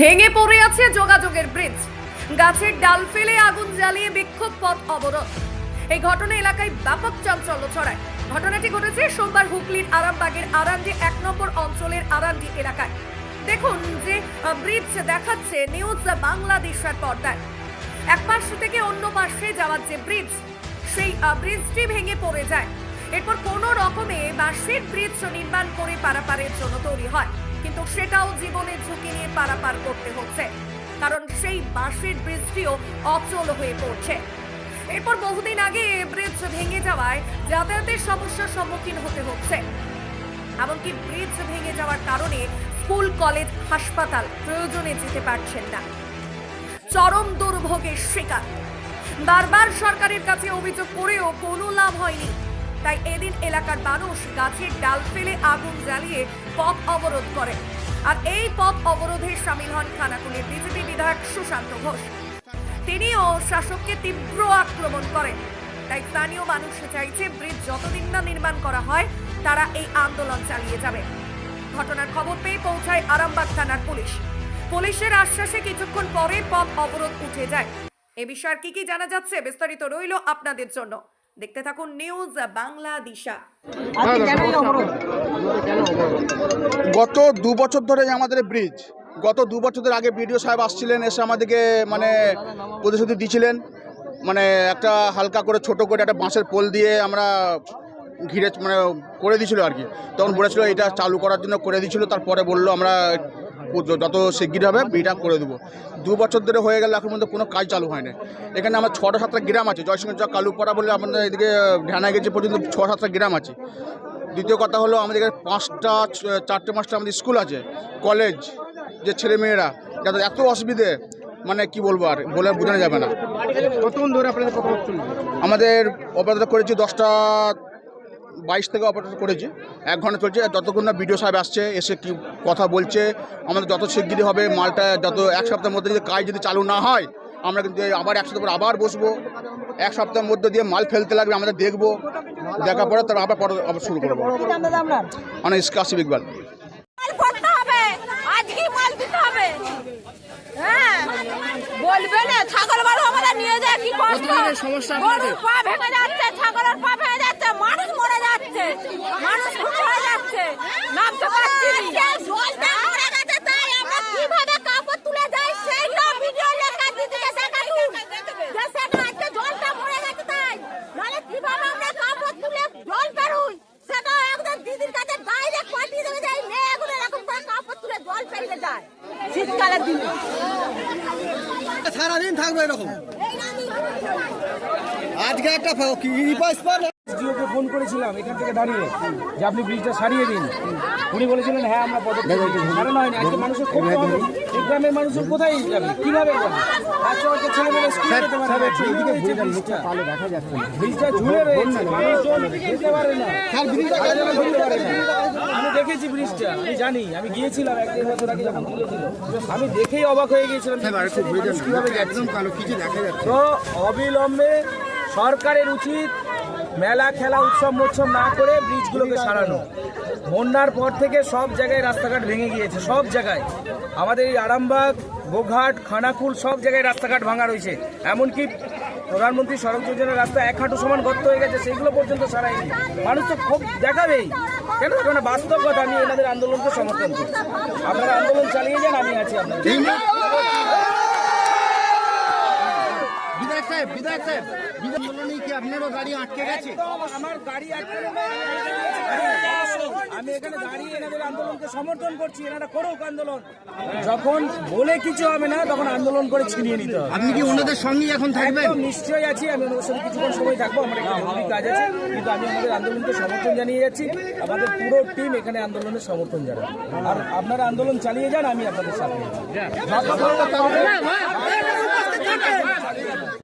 ভেঙে পড়ে আছে যোগাযোগের ব্রিজ গাছের ডাল ফেলে আগুন জ্বালিয়ে বিক্ষোভ পথ অবরোধ। এই ঘটনা এলাকায় ব্যাপক চাঞ্চল্য ছড়ায়। ঘটনাটি ঘটেছে সোমবার হুগলির আরামবাগের আরান্ডি এক নম্বর অঞ্চলের আরান্ডি এলাকায়। দেখুন যে ব্রিজ দেখাচ্ছে নিউজ বাংলাদেশের পর্দায়। এক পাশ থেকে অন্য পাশে যাওয়ার যে ব্রিজ সেই ব্রিজটি ভেঙে পড়ে যায়। এরপর কোনো রকমে বাঁশের ব্রিজ নির্মাণ করে পারাপারের জন্য তৈরি হয়। কিন্তু সেটাও জীবনের ঝুঁকি নিয়ে পারাপার করতে হচ্ছে। কারণ সেই বাঁশের ব্রিজটিও অচল হয়ে পড়ছে। এরপর বহুদিন আগে ব্রিজ ভেঙে যাওয়ায় যাতায়াতের সমস্যার সম্মুখীন হতে হচ্ছে। এমনকি ব্রিজ ভেঙে যাওয়ার কারণে স্কুল, কলেজ, হাসপাতাল প্রয়োজনে যেতে পারছেন না। চরম দুর্ভোগের শিকার। বারবার সরকারের কাছে অভিযোগ করেও কোনো লাভ হয়নি। তাই এদিন এলাকার মানুষ গাছের ডাল ফেলে আগুন জ্বালিয়ে পথ অবরোধ করে। আর এই পথ অবরোধে সামিল হন খানাকুলের বিজেপি বিধায়ক সুশান্ত ঘোষ। তিনিও শাসককে তীব্র আক্রমণ করেন। তাই স্থানীয় মানুষ চাইছে ব্রিজ যতদিন না নির্মাণ করা হয়, তারা এই আন্দোলন চালিয়ে যাবে। ঘটনার খবর পেয়ে পৌঁছায় আরামবাগ থানার পুলিশ। পুলিশের আশ্বাসে কিছুক্ষণ পরে পথ অবরোধ উঠে যায়। এ বিষয়ে কি কি জানা যাচ্ছে, বিস্তারিত রইল আপনাদের জন্য। দেখতে থাকুন নিউজ বাংলা দিশা গত দু বছর ধরে আমাদের ব্রিজ গত দু বছর আগে বিডিও সাহেব আসছিলেন এসে আমাদেরকে মানে প্রতিশ্রুতি দিয়েছিলেন মানে একটা হালকা করে ছোট করে একটা বাঁশের পোল দিয়ে আমরা ঘিরে মানে করে দিয়েছিল আর কি। তখন বলেছিল এটা চালু করার জন্য করে দিয়েছিল তারপরে বলল আমরা যত শিগগির হবে বিটা করে দেবো। দু বছর ধরে হয়ে গেল এখন পর্যন্ত কোনো কাজ চালু হয় না এখানে আমার ছটা সাতটা গ্রাম আছে জয়সিংহ চক কালুপাড়া বলে আমাদের এদিকে ঢানা গেছে পর্যন্ত ছ সাতটা গ্রাম আছে। দ্বিতীয় কথা হলো আমাদের এখানে পাঁচটা চারটে পাঁচটা আমাদের স্কুল আছে কলেজ যে ছেলে মেয়েরা যাদের এত অসুবিধে মানে কি বলব আর বলে বোঝানো যাবে না। কতক্ষণ ধরে আপনাদের আমাদের অপরাধ করেছি দশটা বাইশ থেকে অপারেটর করেছি এক ঘণ্টা চলছে আর যতক্ষণ না বিডিও সাহেব আসছে এসে কি কথা বলছে আমাদের যত শিগগিরই হবে মালটা যত এক সপ্তাহের মধ্যে যদি কাজ যদি চালু না হয় আমরা কিন্তু আবার এক সপ্তাহ পর আবার বসবো। এক সপ্তাহের মধ্যে দিয়ে মাল ফেলতে লাগবে আমরা দেখব দেখার পরে তারপর আবার পরে আবার শুরু করব। কি নাম দাদা আপনার মানে ইসকাসিব ইকবাল মাল করতে হবে আজকেই মাল দিতে হবে। হ্যাঁ বলবে না ছাগল বারো আমাদের নিয়ে যায় কি কষ্ট? গরুর পা ভেঙে যাচ্ছে ছাগলের পা ভেঙে যাচ্ছে। মানুষ হয়ে যাচ্ছে। নামতে পারছি জলটা মরে গেছে তাই আমরা কীভাবে কাপড় তুলে যাই সেইটা ভিডিও লেখা দিদিকে দেখাতুন যে সেটা আজকে জলটা মরে গেছে তাই। নাহলে কীভাবে আমরা কাপড় তুলে জল বেরোই? সেটা একদম দিদির কাছে ডাইরেক্ট পাঠিয়ে দেবে যে এই মেয়েগুলো এরকম করে কাপড় তুলে জল ফেলতে যায়। শীতকালের দিনে। সারাদিন থাকবে এরকম। আজকে একটা ফোন করেছিলাম এখান থেকে দাঁড়িয়ে যে আপনি ব্রিজটা সারিয়ে দিন। উনি বলেছিলেন হ্যাঁ আমরা পদক্ষেপ সারানো হয়নি আজকে মানুষের খুব এই গ্রামের কোথায় যাবে কীভাবে যাবে বাচ্চা বাচ্চা ছেলেমেয়েরা স্কুলে যেতে পারে না। ঝুলে রয়েছে। ব্রিজটা। ব্রিজটা ঝুলে রয়েছে মানুষজন যেতে পারে না। হাঁটাচলা করতে পারে না। আমি দেখেছি ব্রিজটা আমি জানি আমি গিয়েছিলাম এক দেড় বছর আগে যখন তুলেছিল। আমি দেখেই অবাক হয়ে গিয়েছিলাম কীভাবে যাচ্ছে। তো অবিলম্বে সরকারের উচিত মেলা, খেলা, উৎসব, মোৎসব না করে ব্রিজগুলোকে সারানো। বন্যার পর থেকে সব জায়গায় রাস্তাঘাট ভেঙে গিয়েছে, সব জায়গায়। আমাদের এই আরামবাগ, গোঘাট, খানাকুল, সব জায়গায় রাস্তাঘাট ভাঙা রয়েছে। এমনকি প্রধানমন্ত্রী সড়ক যোজনার রাস্তা এক হাঁটু সমান গর্ত হয়ে গেছে, সেগুলো পর্যন্ত সারায়নি। মানুষ তো খুব দেখাবেই। কেন? না বাস্তব কথা, আমি এনাদের আন্দোলনকে সমর্থন করছি। আপনারা আন্দোলন চালিয়ে যান, আমি আছি আপনাদের বিধায়ক সাহেব বিধায়ক সাহেব বিধায়ক আন্দোলনে কি আপনারও গাড়ি আটকে গেছে? আমার গাড়ি আটকে আমি এখানে দাঁড়িয়ে এনাদের আন্দোলনকে সমর্থন করছি এনারা করুক আন্দোলন। যখন বলে কিছু হবে না তখন আন্দোলন করে ছিনিয়ে নিতে হবে। আপনি কি ওনাদের সঙ্গেই এখন থাকবেন? নিশ্চয়ই আছি। আমি ওনাদের সঙ্গে কিছুক্ষণ সময় থাকব আমার একটা জরুরি কাজ আছে। কিন্তু আমি আমাদের আন্দোলনকে সমর্থন জানিয়ে যাচ্ছি। আমাদের পুরো টিম এখানে আন্দোলনের সমর্থন জানাবে। আর আপনারা আন্দোলন চালিয়ে যান আমি আপনাদের সাথে